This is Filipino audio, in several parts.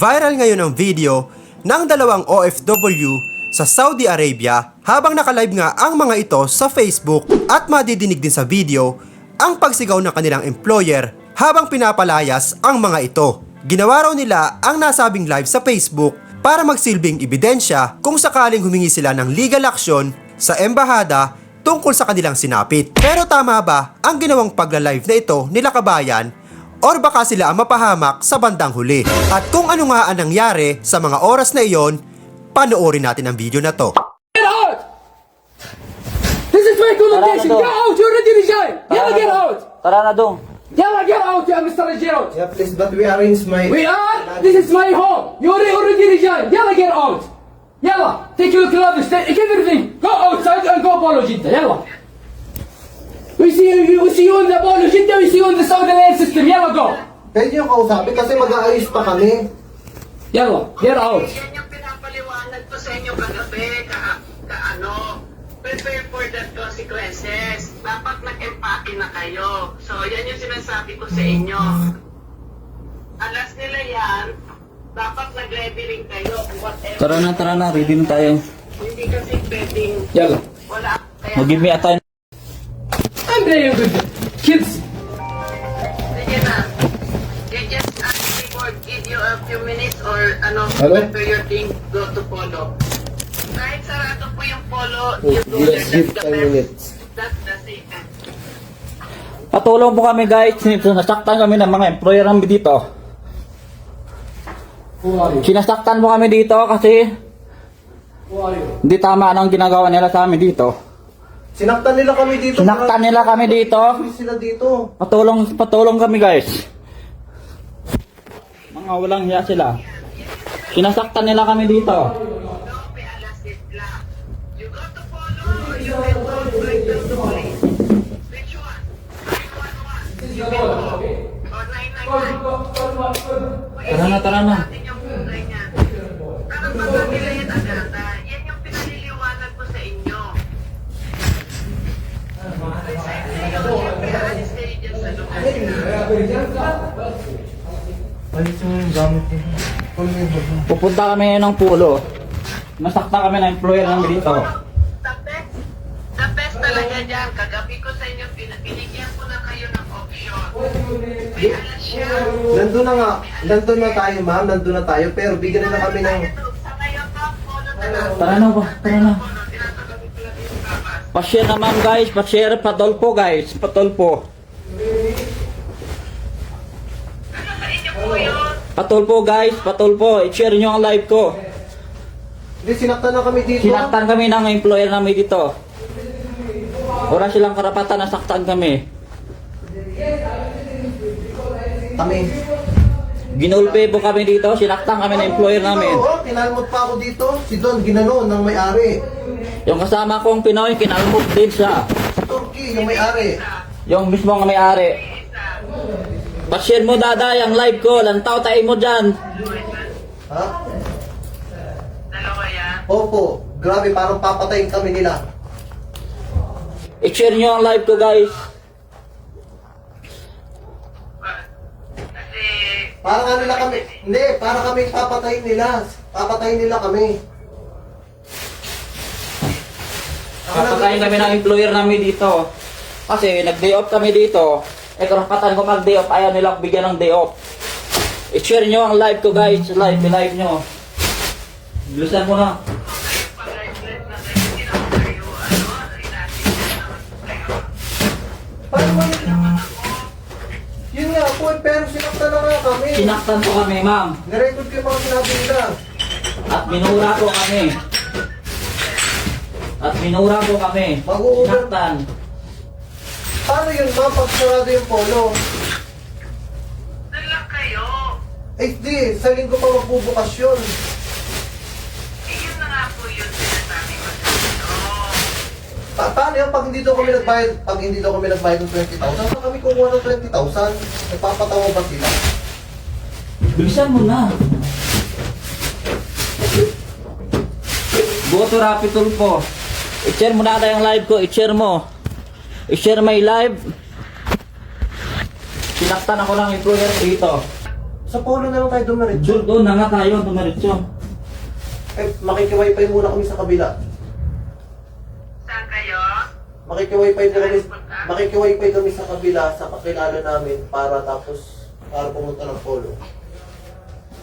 Viral ngayon ang video ng dalawang OFW sa Saudi Arabia habang nakalive nga ang mga ito sa Facebook at madidinig din sa video ang pagsigaw ng kanilang employer habang pinapalayas ang mga ito. Ginawa raw nila ang nasabing live sa Facebook para magsilbing ebidensya kung sakaling humingi sila ng legal action sa embahada tungkol sa kanilang sinapit. Pero tama ba ang ginawang pagla-live na ito nila kabayan or baka sila ang mapahamak sa bandang huli. At kung ano nga ang nangyari sa mga oras na iyon, panoorin natin ang video na to. Get out! This is my na Get out! You already resigned. Yalla, get out! Tara na dong. Yalla, get out, ya Mr. Rejero. Yeah, please, but we arrange my... We are. This is my home. You already already resigned. Yalla, get out. Yalla, take your clothes, take everything. Go outside and go Polo Jidda. Yalla. We see you. We see you in the Jidda. We see you in the Saudi Air system. Yalla, go. Pwede yung kausapin kasi mag-aayos pa kami. Yalla, get out. Yan yung pinapaliwanag ko sa inyo kagabi, ka, ka ano, prepare for the consequences. Dapat nag-empathy na kayo. So, yan yung sinasabi ko sa inyo. Alas nila yan, dapat nag-ready rin kayo whatever. Tara na, tara na. Ready na tayo. Hindi kasi pwedeng Yalla. wala. Kaya, Mag-give me a time. Playing with the kids. sige na. You just ask for give you a few minutes or ano, Hello? prepare your thing, go to polo. Kahit sarado po yung polo, you go there. That's the 10 best. That's the safest. Patulong po kami guys. Sinasaktan kami ng mga employer namin dito. Who are you? Sinasaktan po kami dito kasi Who you? hindi tama ang ginagawa nila sa amin dito. Sinaktan nila kami dito. Sinaktan nila kami dito. Sila dito. Patulong, patulong kami guys. Mga walang hiya sila. Sinasaktan nila kami dito. No, may alas isla. You go Pupunta kami ng pulo. Nasaktan kami ng employer namin dito. The best, the best talaga dyan. Kagabi ko sa inyo, binigyan ko na kayo ng option. May alas siya. Nandun na nga. Nandun na tayo, ma'am. Nandun na tayo. Pero bigyan na kami ng... Tara na ba? Tara na. Pa-share naman guys, pa-share, patolpo guys, patolpo. Ano sa inyo po yun? Patolpo guys, patolpo, i-share nyo ang live ko. Hindi, sinaktan na kami dito. Sinaktan kami ng employer namin dito. Wala silang karapatan na saktan kami. Kami. Ginulpe po kami dito, sinaktan kami ng employer namin. Oo, kinalmot pa ako dito. Si Don, ginano ng may-ari. Yung kasama kong Pinoy, kinalmog din siya. Si Turkey, yung may-ari. Yung mismo nga may-ari. Pa-share mo daday ang live ko, lantaw tayo mo dyan. Ha? Dalawa yan. Opo. Grabe, parang papatayin kami nila. I-share nyo ang live ko guys. Kasi, Parang ano nila kami. Hindi, para kami papatayin nila. Papatayin nila kami. Papatayin kami ng employer namin dito. Kasi nag-day off kami dito. Eh karapatan ko mag-day off, ayaw nilang bigyan ng day off. I-share nyo ang live ko guys, live, live nyo. Bilisan mo na. ano. Paano ba yun? Yun nga po, eh, pero sinaktan na nga kami. Sinaktan po kami ma'am. Nirecord ko yung mga sinabi nila. At minura po kami. At minura po kami. Mag-uubra. Sinaktan. Paano yun, ma'am, pag sarado yung polo? Doon lang kayo. Eh, di, sa linggo pa magbubukas yun. Eh, yun na nga po yun sinasabi ko sa inyo. Pa- paano yun pag hindi daw kami nagbayad, pag hindi daw kami nagbayad ng 20,000, saan kami kukuha ng 20,000? Nagpapatawa ba sila? Bilisan mo na. Go to Rapitol po. I-share mo na tayo ang live ko. I-share mo. I-share my live. Sinaktan ako ng employer dito. Sa polo na lang tayo dumiretso. Doon, doon na nga tayo, dumiretso. Eh, makikiwifi muna kami sa kabila. Saan kayo? Makikiwifi na kami, makikiwifi kami sa kabila sa kakilala namin para tapos para pumunta ng polo.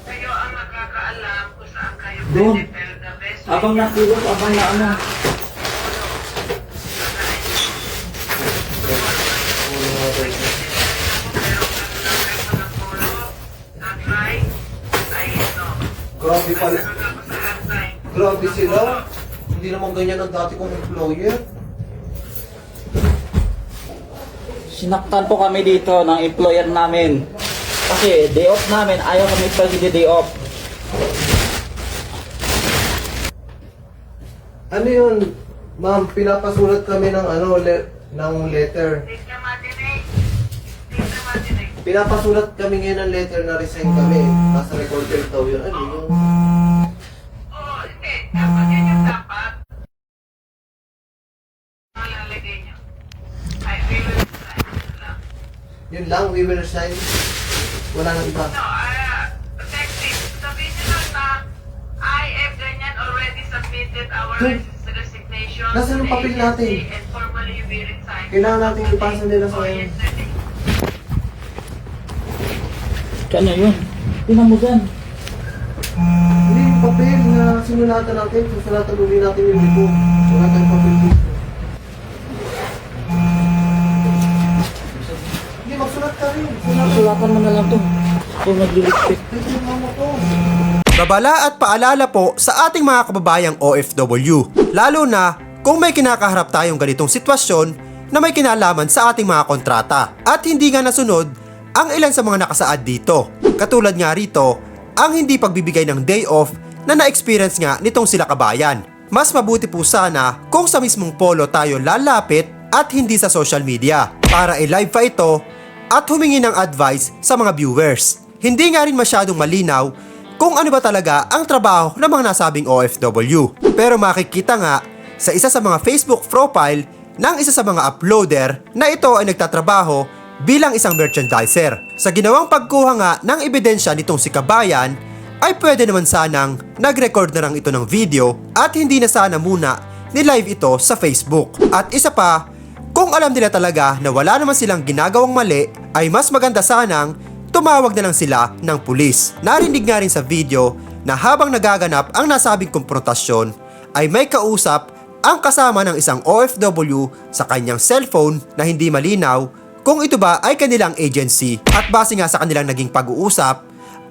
Kayo ang nakakaalam kung saan kayo Doon. pwede tell the best. Abang nakilot, abang na ano. Grabe sila. Hindi naman ganyan ang dati kong employer. Sinaktan po kami dito ng employer namin. Kasi day off namin, ayaw kami pag hindi day off. Ano yun? Ma'am, pinapasulat kami ng ano, le- ng letter. Pinapasulat kami ngayon ng letter na resign kami. Nasa recorder daw yun. Ano yun? Yun lang, we will resign. Wala nang iba. No, ah, effective. Sabihin nyo lang na I am ganyan already submitted our res- resignation Nasaan yung papel natin? and formally we resign. Kailangan natin ipasa nila sa ngayon. yesterday. Kano yun? Tingnan mo dyan. Hindi, yung papel na sinulatan natin. Susulatan uli natin yung libo. Wala tayong papel dito. Sulatan mo na lang to. Kung ko. Babala at paalala po sa ating mga kababayang OFW. Lalo na kung may kinakaharap tayong ganitong sitwasyon na may kinalaman sa ating mga kontrata at hindi nga nasunod ang ilan sa mga nakasaad dito. Katulad nga rito, ang hindi pagbibigay ng day off na na-experience nga nitong sila kabayan. Mas mabuti po sana kung sa mismong polo tayo lalapit at hindi sa social media para i-live pa ito at humingi ng advice sa mga viewers. Hindi nga rin masyadong malinaw kung ano ba talaga ang trabaho ng mga nasabing OFW. Pero makikita nga sa isa sa mga Facebook profile ng isa sa mga uploader na ito ay nagtatrabaho bilang isang merchandiser. Sa ginawang pagkuha nga ng ebidensya nitong si Kabayan, ay pwede naman sanang nag-record na lang ito ng video at hindi na sana muna ni-live ito sa Facebook. At isa pa, kung alam nila talaga na wala naman silang ginagawang mali, ay mas maganda sanang tumawag na lang sila ng pulis. Narinig nga rin sa video na habang nagaganap ang nasabing konfrontasyon, ay may kausap ang kasama ng isang OFW sa kanyang cellphone na hindi malinaw kung ito ba ay kanilang agency. At base nga sa kanilang naging pag-uusap,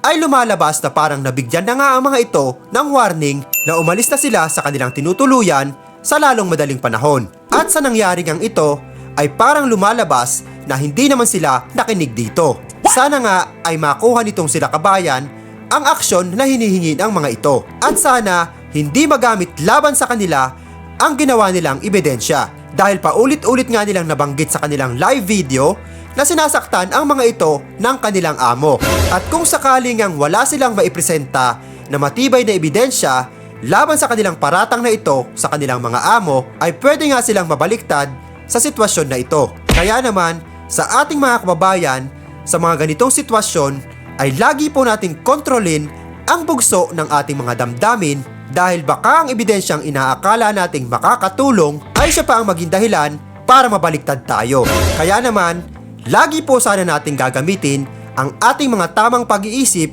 ay lumalabas na parang nabigyan na nga ang mga ito ng warning na umalis na sila sa kanilang tinutuluyan sa lalong madaling panahon. At sa nangyari ngang ito ay parang lumalabas na hindi naman sila nakinig dito. Sana nga ay makuha nitong sila kabayan ang aksyon na hinihingi ng mga ito. At sana hindi magamit laban sa kanila ang ginawa nilang ebidensya. Dahil paulit-ulit nga nilang nabanggit sa kanilang live video na sinasaktan ang mga ito ng kanilang amo. At kung sakaling ang wala silang maipresenta na matibay na ebidensya laban sa kanilang paratang na ito sa kanilang mga amo, ay pwede nga silang mabaliktad sa sitwasyon na ito. Kaya naman, sa ating mga kababayan, sa mga ganitong sitwasyon, ay lagi po nating kontrolin ang bugso ng ating mga damdamin dahil baka ang ebidensyang inaakala nating makakatulong ay siya pa ang maging dahilan para mabaliktad tayo. Kaya naman, lagi po sana nating gagamitin ang ating mga tamang pag-iisip